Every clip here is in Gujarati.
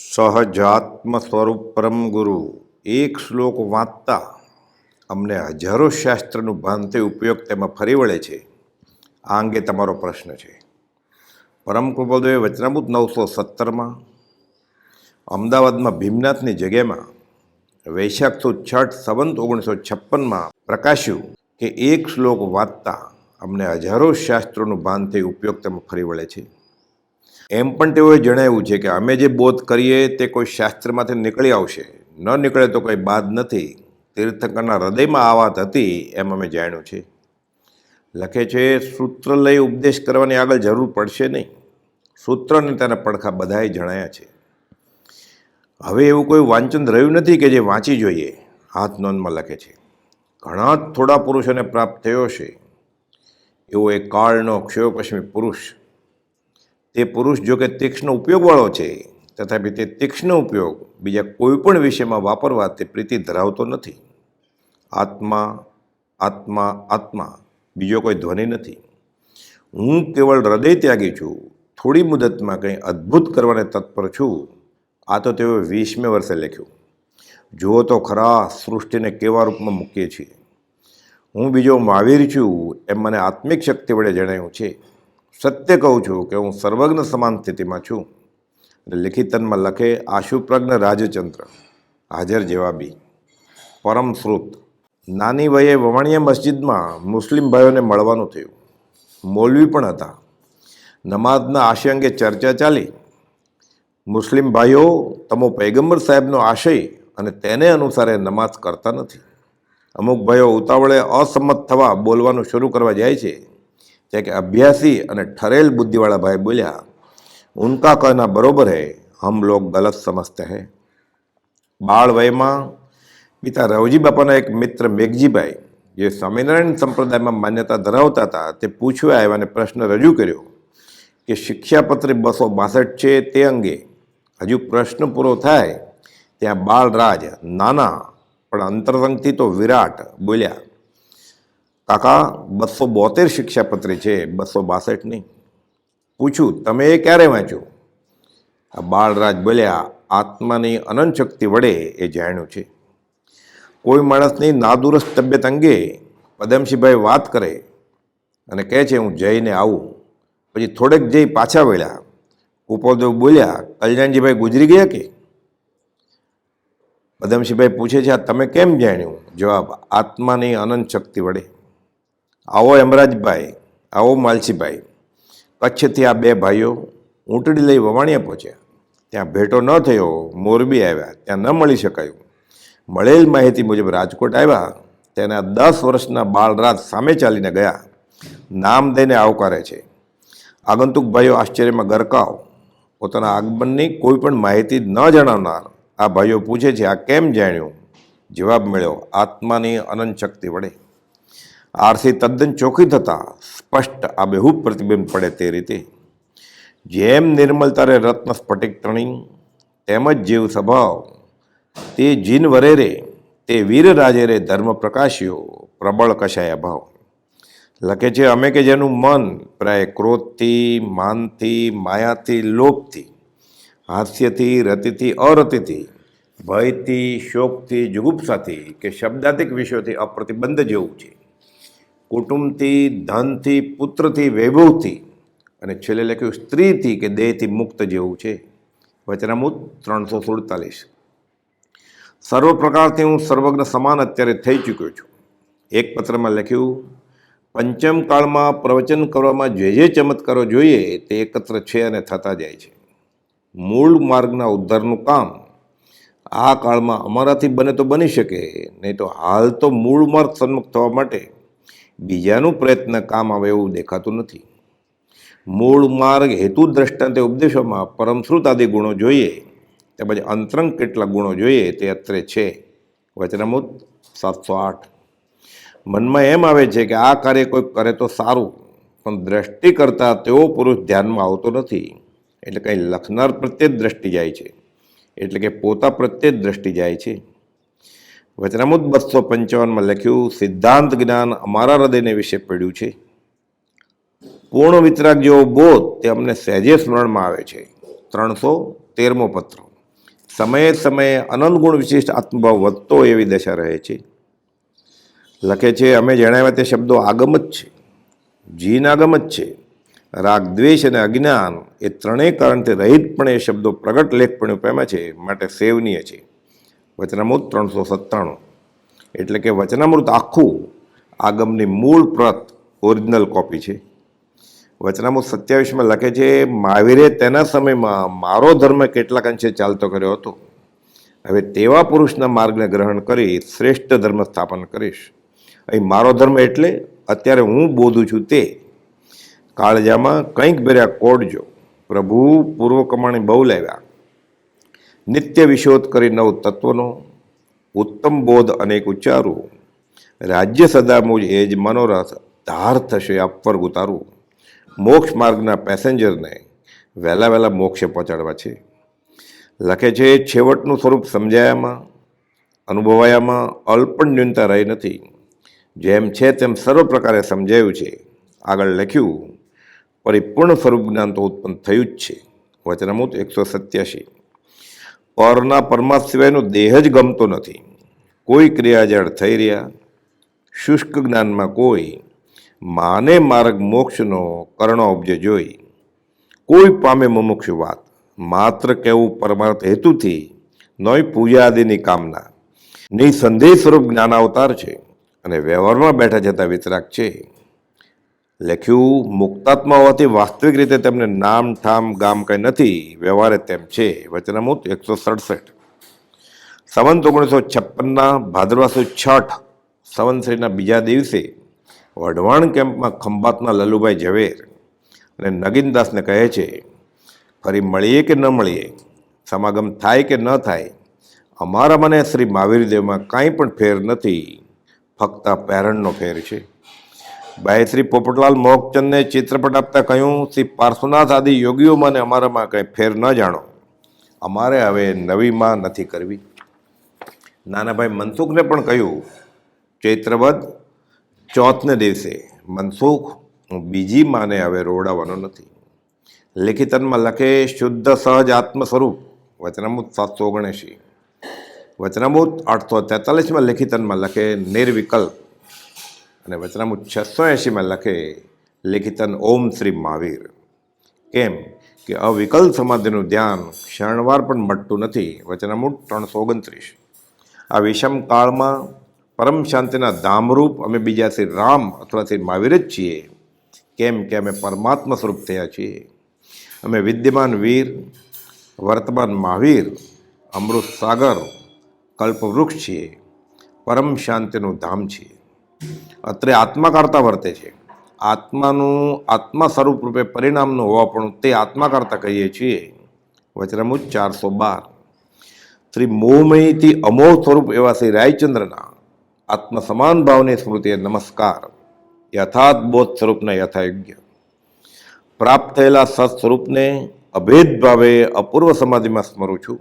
સહજાત્મ સ્વરૂપ પરમ ગુરુ. એક શ્લોક વાંચતા અમને હજારો શાસ્ત્રનું ભાંતે ઉપયોગ તેમાં ફરી વળે છે. આ અંગે તમારો પ્રશ્ન છે. પરમ કૃપાદેવે વચનામૃત નવસો સત્તરમાં, અમદાવાદમાં ભીમનાથની જગ્યામાં વૈશાખ સુદ છઠ સંવંત ઓગણીસો છપ્પનમાં પ્રકાશ્યું કે એક શ્લોક વાંચતા અમને હજારો શાસ્ત્રોનું ભાન થઈ ઉપયોગ તેમાં ફરી વળે છે. એમ પણ તેઓએ જણાવ્યું છે કે અમે જે બોધ કરીએ તે કોઈ શાસ્ત્રમાંથી નીકળી આવશે. ન નીકળે તો કંઈ બાદ નથી. તીર્થંકરના હૃદયમાં આ વાત હતી એમ અમે જાણ્યું છે. લખે છે સૂત્ર લઈ ઉપદેશ કરવાની આગળ જરૂર પડશે નહીં. સૂત્રને તેના પડખા બધાએ જણાયા છે. હવે એવું કોઈ વાંચન રહ્યું નથી કે જે વાંચી જોઈએ. હાથ નોંધમાં લખે છે, ઘણા જ થોડા પુરુષોને પ્રાપ્ત થયો છે એવો એક કાળનો ક્ષયોપશ્મી પુરુષ તે પુરુષ જો કે તીક્ષ્ણ ઉપયોગવાળો છે, તથાપી તે તીક્ષ્ણ ઉપયોગ બીજા કોઈપણ વિષયમાં વાપરવા તે પ્રીતિ ધરાવતો નથી. આત્મા આત્મા આત્મા, બીજો કોઈ ધ્વનિ નથી. હું કેવળ હૃદય ત્યાગી છું, થોડી મુદતમાં કંઈ અદ્ભુત કરવાને તત્પર છું. આ તો તેઓએ વીસમે વર્ષે લખ્યું. જુઓ તો ખરા સૃષ્ટિને કેવા રૂપમાં મૂકીએ છીએ. હું બીજો મહાવીર છું, એમ મને આત્મિક શક્તિ વડે જણાયું છે. સત્ય કહું છું કે હું સર્વજ્ઞ સમાન સ્થિતિમાં છું. એટલે લિખિતનમાં લખે, આશુપ્રજ્ઞ રાજચંદ્ર, હાજર જવાબી, પરમ શ્રુત, નાની વયે વવાણિયા મસ્જિદમાં મુસ્લિમ ભાઈઓને મળવાનું થયું. મૌલવી પણ હતા. નમાઝના આશય અંગે ચર્ચા ચાલી. મુસ્લિમ ભાઈઓ તમો પૈગંબર સાહેબનો આશય અને તેને અનુસારે નમાઝ કરતા નથી. અમુક ભાઈઓ ઉતાવળે અસંમત થવા બોલવાનું શરૂ કરવા જાય છે. ત્યાં કે અભ્યાસી અને ઠરેલ બુદ્ધિવાળા ભાઈ બોલ્યા ઉનકા कहना બરોબર है હમ લોગ ગલત સમજતે हैं બાળ વયમાં પિતા રવજી બાપાના એક મિત્ર મેઘજીભાઈ જે સ્વામિનારાયણ સંપ્રદાયમાં માન્યતા ધરાવતા હતા તે પૂછવા આવ્યા અને પ્રશ્ન રજૂ કર્યો કે શિક્ષાપત્રી બસો બાસઠ છે તે અંગે હજુ પ્રશ્ન પૂરો થાય ત્યાં બાળરાજ નાના પણ અંતરંગથી તો વિરાટ બોલ્યા કાકા બસો બોતેર શિક્ષાપત્રી છે બસો બાસઠ નહીં. પૂછ્યું તમે એ ક્યારે વાંચ્યું? આ બાળરાજ બોલ્યા, આત્માની અનંત શક્તિ વડે એ જાણ્યું છે. કોઈ માણસની નાદુરસ્ત તબિયત અંગે પદમસિંહભાઈ વાત કરે અને કહે છે, હું જઈને આવું. પછી થોડેક જઈ પાછા વળ્યા. ઉપદેવ બોલ્યા, કલ્યાણજીભાઈ ગુજરી ગયા કે? પદમસિંહભાઈ પૂછે છે, આ તમે કેમ જાણ્યું? જવાબ, આત્માની અનંત શક્તિ વડે. આવો યમરાજભાઈ, આવો માલસીભાઈ. કચ્છથી આ બે ભાઈઓ ઊંટડી લઈ વવાણિયા પહોંચ્યા. ત્યાં ભેટો ન થયો, મોરબી આવ્યા, ત્યાં ન મળી શકાયું. મળેલ માહિતી મુજબ રાજકોટ આવ્યા, તેના દસ વર્ષના બાળરાજ સામે ચાલીને ગયા. નામ દઈને આવકારે છે. આગંતુક ભાઈઓ આશ્ચર્યમાં ગરકાવ. પોતાના આગમનની કોઈ પણ માહિતી ન જણાવનાર આ ભાઈઓ પૂછે છે, આ કેમ જાણ્યું? જવાબ મળ્યો, આત્માની અનંત શક્તિ વડે. આરસી તદ્દન ચોખ્ખી થતાં સ્પષ્ટ આ બેહૂબ પ્રતિબિંબ પડે તે રીતે. જેમ નિર્મલતારે રત્ન સ્ફટિક તણી તેમજ જીવ સ્વભાવ, તે જીન વરેરે, તે વીર રાજેરે ધર્મ પ્રકાશ્યો પ્રબળ કશાય અભાવ. લખે છે, અમે કે જેનું મન પ્રાય ક્રોધથી, માનથી, માયાથી, લોભથી, હાસ્યથી, રતિથી, અરતિથી, ભયથી, શોકથી, જુગુપ્સાથી કે શબ્દાતિક વિષયોથી અપ્રતિબંધ જેવું છે. કુટુંબથી, ધનથી, પુત્રથી, વૈભવથી અને છેલ્લે લખ્યું સ્ત્રીથી કે દેહથી મુક્ત જેવું છે. વચનામૂત ત્રણસો સુડતાલીસ. સર્વ પ્રકારથી હું સર્વજ્ઞ સમાન અત્યારે થઈ ચૂક્યો છું. એક પત્રમાં લખ્યું, પંચમ કાળમાં પ્રવચન કરવામાં જે જે ચમત્કારો જોઈએ તે એકત્ર છે અને થતા જાય છે. મૂળ માર્ગના ઉદ્ધારનું કામ આ કાળમાં અમારાથી બને તો બની શકે, નહીં તો હાલ તો મૂળ માર્ગ સન્મુખ થવા માટે બીજાનું પ્રયત્ન કામ આવે એવું દેખાતું નથી. મૂળ માર્ગ હેતુ દ્રષ્ટાંતે ઉપદેશોમાં પરમશ્રુત આદિ ગુણો જોઈએ, તેમજ અંતરંગ કેટલા ગુણો જોઈએ તે અત્રે છે. વચનામૃત સાતસો આઠ. મનમાં એમ આવે છે કે આ કાર્ય કોઈ કરે તો સારું, પણ દ્રષ્ટિ કરતાં તેવો પુરુષ ધ્યાનમાં આવતો નથી. એટલે કંઈ લખનાર પ્રત્યે જ દ્રષ્ટિ જાય છે. એટલે કે પોતા પ્રત્યે જ દ્રષ્ટિ જાય છે. વચનામૃત બસો પંચાવનમાં લખ્યું, સિદ્ધાંત જ્ઞાન અમારા હૃદયને વિશે પડ્યું છે. પૂર્ણ વિતરાગ જેવો બોધ તે અમને સહેજે સ્મરણમાં આવે છે. ત્રણસો તેરમો પત્ર. સમયે સમયે અનંત ગુણ વિશિષ્ટ આત્મભાવ વધતો એવી દશા રહે છે. લખે છે, અમે જણાવ્યા તે શબ્દો આગમ જ છે. જીન આગમ જ છે. રાગ, દ્વેષ અને અજ્ઞાન એ ત્રણેય કારણથી રહિત પણ એ શબ્દો પ્રગટ લેખપણે પામ્યા છે, માટે સેવનીય છે. વચનામૃત ત્રણસો સત્તાણું. એટલે કે વચનામૃત આખું આગમની મૂળ પ્રત ઓરિજિનલ કોપી છે. વચનામૃત સત્યાવીસમાં લખે છે મહાવીરે તેના સમયમાં મારો ધર્મ કેટલાક અંશે ચાલતો કર્યો હતો. હવે તેવા પુરુષના માર્ગને ગ્રહણ કરી શ્રેષ્ઠ ધર્મ સ્થાપન કરીશ. અહીં મારો ધર્મ એટલે અત્યારે હું બોધું છું તે. કાળજામાં કંઈક ભર્યા કોડજો પ્રભુ પૂર્વ કમાણી બહુ લાવ્યા. નિત્ય વિશોધ કરી નવ તત્વનો ઉત્તમ બોધ અનેક ઉચ્ચારું રાજ્ય સદા મુજ એ જ મનોરથ ધાર થશે અપવર્ગ ઉતારું મોક્ષ માર્ગના પેસેન્જરને વહેલા વહેલા મોક્ષે પહોંચાડવા છે. લખે છે, છેવટનું સ્વરૂપ સમજાયામાં, અનુભવાયામાં અલ્પણ ન્યૂનતા રહી નથી. જેમ છે તેમ સર્વ પ્રકારે સમજાયું છે. આગળ લખ્યું, પરિપૂર્ણ સ્વરૂપ જ્ઞાન તો ઉત્પન્ન થયું જ છે. વચનામૂત એકસો સત્યાસી પરના પરમાત્મા સિવાયનો દેહ જ ગમતો નથી. કોઈ ક્રિયાજળ થઈ રહ્યા, શુષ્ક જ્ઞાનમાં કોઈ માને માર્ગ મોક્ષનો કર્ણ ઉપજે જોઈ. કોઈ પામે મોમોક્ષ વાત, માત્ર કેવું પરમાર્થ હેતુથી નોય પૂજા આદિની કામના. નિસંદેહ સ્વરૂપ જ્ઞાનાવતાર છે અને વ્યવહારમાં બેઠા જતા વિતરાક છે. લખ્યું મુક્તાત્મા હોવાથી વાસ્તવિક રીતે તેમને નામ, ઠામ, ગામ કંઈ નથી, વ્યવહારે તેમ છે. વચનામૃત એકસો સડસઠ. સંવંત ઓગણીસો છપ્પનના, ભાદરવાસો છઠ સંવંતશ્રીના બીજા દિવસે વઢવાણ કેમ્પમાં ખંભાતના લલુભાઈ ઝવેર અને નગીનદાસને કહે છે, ફરી મળીએ કે ન મળીએ? સમાગમ થાય કે ન થાય? અમારા મને શ્રી મહાવીર દેવમાં કાંઈ પણ ફેર નથી. ફક્ત પેરણનો ફેર છે. શ્રી પોપટલાલ મોહકચંદને ચિત્રપટ આપતા કહ્યું, શ્રી પાર્શ્વનાથ આદિ યોગીઓમાં ને અમારામાં કંઈ ફેર ન જાણો. અમારે હવે નવી માં નથી કરવી. નાનાભાઈ મનસુખને પણ કહ્યું, ચૈત્રવદ ચોથને દિવસે. મનસુખ, હું બીજી માને હવે રોવડાવવાનો નથી. લેખિતનમાં લખે, શુદ્ધ, સહજ આત્મ સ્વરૂપ વચનામૂત સાતસો ઓગણએંશી. વચનામૂત આઠસો તેતાલીસમાં લેખિતનમાં લખે, નિર્વિકલ્પ. અને વચનામૃત છસો એંશીમાં લખે, લેખિતન ઓમ શ્રી મહાવીર. કેમ કે અવિકલ્પ સમાધિનું ધ્યાન ક્ષણવાર પણ મટતું નથી. વચનામુ ત્રણસો ઓગણત્રીસ. આ વિષમ કાળમાં પરમ શાંતિના ધામરૂપ અમે બીજા શ્રી રામ અથવા શ્રી મહાવીર જ છીએ. કેમ કે અમે પરમાત્મા સ્વરૂપ થયા છીએ. અમે વિદ્યમાન વીર, વર્તમાન મહાવીર, અમૃત સાગર, કલ્પવૃક્ષ છીએ. પરમ શાંતિનું ધામ છીએ. અત્રે આત્મા કરતા વર્તે છે. આત્માનું આત્મા સ્વરૂપ રૂપે પરિણામનું પણ તે આત્મા કરતા કહીએ છીએ. વચરામુજ ચારસો બાર. શ્રી મોહમયથી અમોહ સ્વરૂપ એવા શ્રી રાયચંદ્રના આત્મ સમાન ભાવની સ્મૃતિએ નમસ્કાર. યથાર્થ બોધ સ્વરૂપના યથાયોગ્ય. પ્રાપ્ત થયેલા સત સ્વરૂપને અભેદ ભાવે અપૂર્વ સમાધિમાં સ્મરું છું.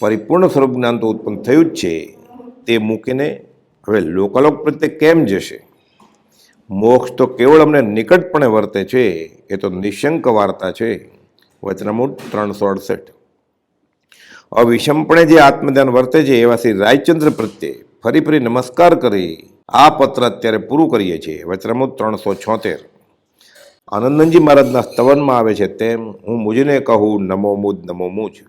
પરિપૂર્ણ સ્વરૂપ જ્ઞાન તો ઉત્પન્ન થયું જ છે. તે મૂકીને હવે લોકલોક પ્રત્યે કેમ જશે? મોક્ષ તો કેવળ અમને નિકટપણે વર્તે છે, એ તો નિશંક વાર્તા છે. વચનામૃત ત્રણસો અડસઠ. અવિષમપણે જે આત્મધ્યાન વર્તે છે, એવા શ્રી રાયચંદ્ર પ્રત્યે ફરી ફરી નમસ્કાર કરી આ પત્ર અત્યારે પૂરું કરીએ છીએ. વચનામૃત ત્રણસો છોતેર. આનંદનજી મહારાજના સ્તવનમાં આવે છે તેમ હું મુજને કહું, નમો મુજ નમો મુજ.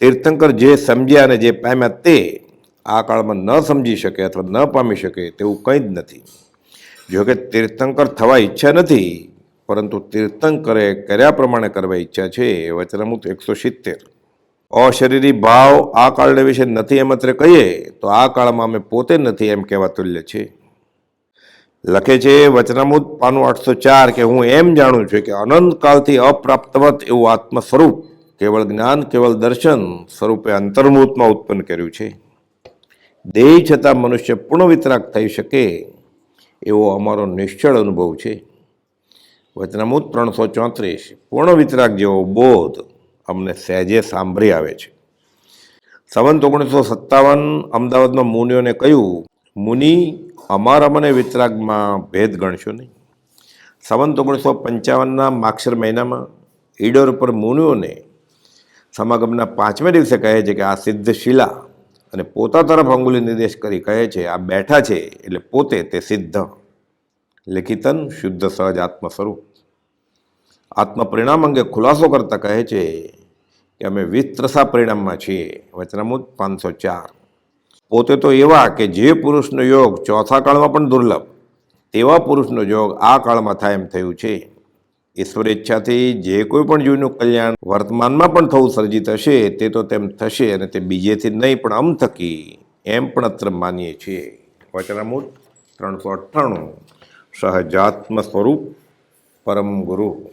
તીર્થંકર જે સમજ્યા અને જે પામ્યા તે આ કાળમાં ન સમજી શકે અથવા ન પામી શકે તેવું કંઈ જ નથી. જોકે તીર્થંકર થવા ઈચ્છા નથી, પરંતુ તીર્થંકરે કર્યા પ્રમાણે કરવા ઈચ્છા છે વચનામૃત એકસો સિત્તેર. અશરીરી ભાવ આ કાળને વિશે નથી એમ અત્રે કહીએ, તો આ કાળમાં અમે પોતે નથી એમ કહેવા તુલ્ય છે. લખે છે, વચનામૃત પાનું આઠસો ચાર કે હું એમ જાણું છું કે અનંત કાળથી અપ્રાપ્તવત એવું આત્મ સ્વરૂપ કેવળ જ્ઞાન, કેવળ દર્શન સ્વરૂપે અંતર્મૂતમાં ઉત્પન્ન કર્યું છે. દેહ છતાં મનુષ્ય પૂર્ણ વિતરાગ થઈ શકે એવો અમારો નિશ્ચળ અનુભવ છે. વચનામૂત ત્રણસો ચોત્રીસ પૂર્ણ વિતરાગ જેવો બોધ અમને સહેજે સાંભળી આવે છે. સંવંત ઓગણીસો સત્તાવન અમદાવાદમાં મુનિઓને કહ્યું, મુનિ, અમારા મને વિતરાગમાં ભેદ ગણશો નહીં. સંવંત ઓગણીસો પંચાવનના માક્ષર મહિનામાં ઈડર પર મુનિઓને સમાગમના પાંચમે દિવસે કહે છે કે આ સિદ્ધ શિલા અને પોતા તરફ અંગુલી નિર્દેશ કરી કહે છે, આ બેઠા છે એટલે પોતે તે સિદ્ધ. લેખિતન શુદ્ધ સહજ આત્મ સ્વરૂપ આત્મ પરિણામ અંગે ખુલાસો કરતા કહે છે કે અમે વિસ્ત્રસા પરિણામમાં છીએ. વચનામૂત પાંચસો ચાર. પોતે તો એવા કે જે પુરુષનો યોગ ચોથા કાળમાં પણ દુર્લભ, તેવા પુરુષનો યોગ આ કાળમાં થાય એમ થયું છે. ઈશ્વર ઈચ્છાથી જે કોઈ પણ જીવનું કલ્યાણ વર્તમાનમાં પણ થવું સર્જિત હશે, તે તો તેમ થશે અને તે બીજેથી નહીં, પણ અમ થકી એમ પણ અત્ર માનીએ છીએ. વચનામૃત ત્રણસો અઠ્ઠાણું. સહજાત્મ સ્વરૂપ પરમ ગુરુ.